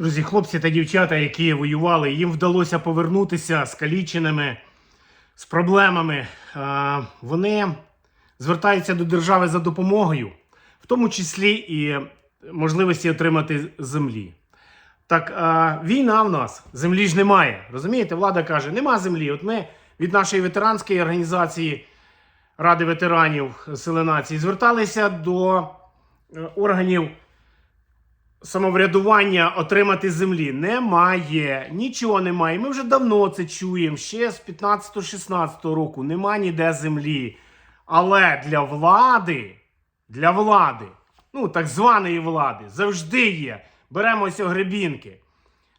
Друзі, хлопці та дівчата, які воювали, їм вдалося повернутися скаліченими, з проблемами. Вони звертаються до держави за допомогою, в тому числі і можливості отримати землі. Так, війна в нас, землі ж немає. Розумієте, влада каже, нема землі. От ми від нашої ветеранської організації Ради ветеранів Сили нації зверталися до е, органів самоврядування отримати землі. Немає, нічого немає. Ми вже давно це чуємо. Ще з 15-16 року нема ніде землі. Але для влади, для влади, ну так званої влади, завжди є. Беремо ось гребінки.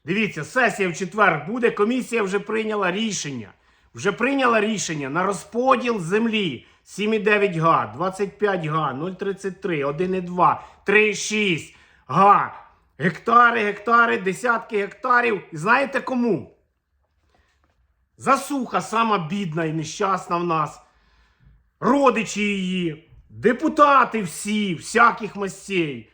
Дивіться, сесія в четвер буде. Комісія вже прийняла рішення. Вже прийняла рішення на розподіл землі 7,9 га, 25 га, 0,33, 1,2, 3,6 га. Гектари, гектари, десятки гектарів. І знаєте кому? Засуха сама бідна і нещасна в нас. Родичі її, депутати всі, всяких мастей.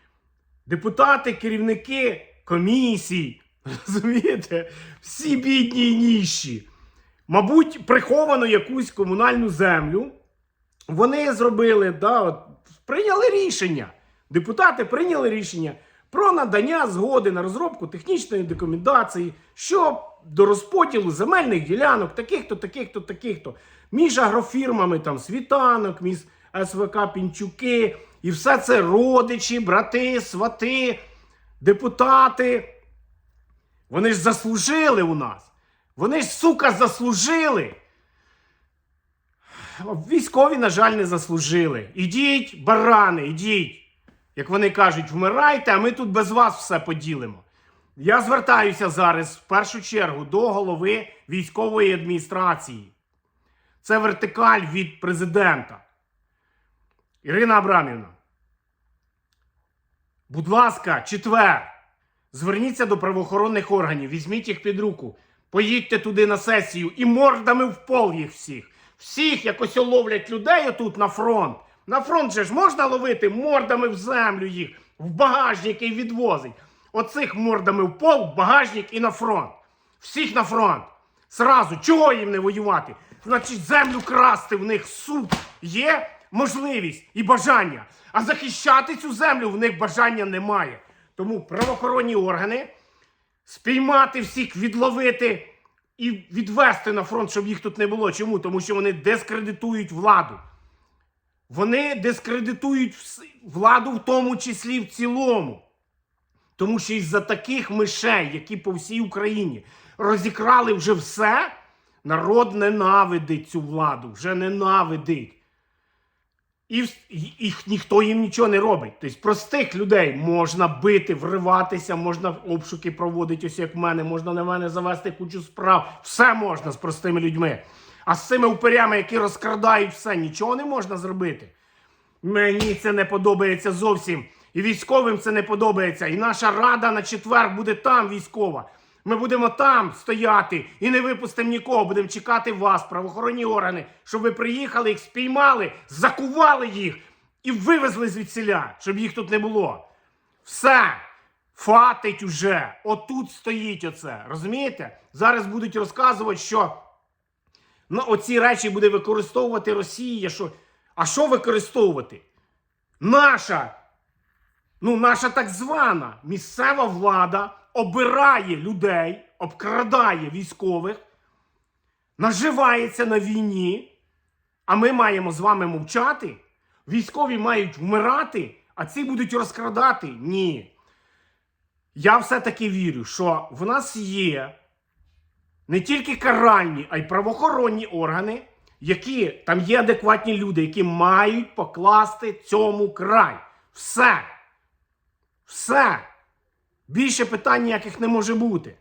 Депутати, керівники комісій. Розумієте? Всі бідні і ніщі. Мабуть, приховану якусь комунальну землю. Вони зробили, да, от, прийняли рішення. Депутати прийняли рішення про надання згоди на розробку технічної документації, що до розподілу земельних ділянок, таких-то, таких-то, таких-то, між агрофірмами, там, світанок, між СВК Пінчуки, і все це родичі, брати, свати, депутати. Вони ж заслужили у нас. Вони ж, сука, заслужили. Військові, на жаль, не заслужили. Ідіть, барани, ідіть. Як вони кажуть, вмирайте, а ми тут без вас все поділимо. Я звертаюся зараз в першу чергу до голови військової адміністрації. Це вертикаль від президента. Ірина Абрамівна. Будь ласка, четвер. Зверніться до правоохоронних органів, візьміть їх під руку, поїдьте туди на сесію і мордами в пол їх всіх. Всіх якось ловлять людей отут на фронт. На фронт же ж можна ловити мордами в землю їх, в багажник і відвозить. Оцих мордами в пол, в багажник і на фронт. Всіх на фронт. Сразу, чого їм не воювати? Значить, землю красти в них суд є можливість і бажання. А захищати цю землю в них бажання немає. Тому правоохоронні органи спіймати всіх, відловити і відвести на фронт, щоб їх тут не було. Чому? Тому що вони дискредитують владу. Вони дискредитують владу в тому числі в цілому. Тому що із-за таких мишей, які по всій Україні розікрали вже все, народ ненавидить цю владу, вже ненавидить. І, і, і ніхто їм нічого не робить. Тобто простих людей можна бити, вриватися, можна обшуки проводити, ось як в мене, можна на мене завести кучу справ. Все можна з простими людьми. А з цими упирями, які розкрадають все, нічого не можна зробити. Мені це не подобається зовсім. І військовим це не подобається. І наша рада на четвер буде там військова. Ми будемо там стояти і не випустимо нікого. Будемо чекати вас, правоохоронні органи, щоб ви приїхали, їх спіймали, закували їх і вивезли звідсіля, щоб їх тут не було. Все. Фатить уже. Отут стоїть оце. Розумієте? Зараз будуть розказувати, що ну, оці речі буде використовувати Росія. Що... А що використовувати? Наша, ну, наша так звана місцева влада обирає людей, обкрадає військових, наживається на війні, а ми маємо з вами мовчати. Військові мають вмирати, а ці будуть розкрадати. Ні. Я все-таки вірю, що в нас є не тільки каральні, а й правоохоронні органи, які там є адекватні люди, які мають покласти цьому край. Все. Все. Більше питань ніяких не може бути.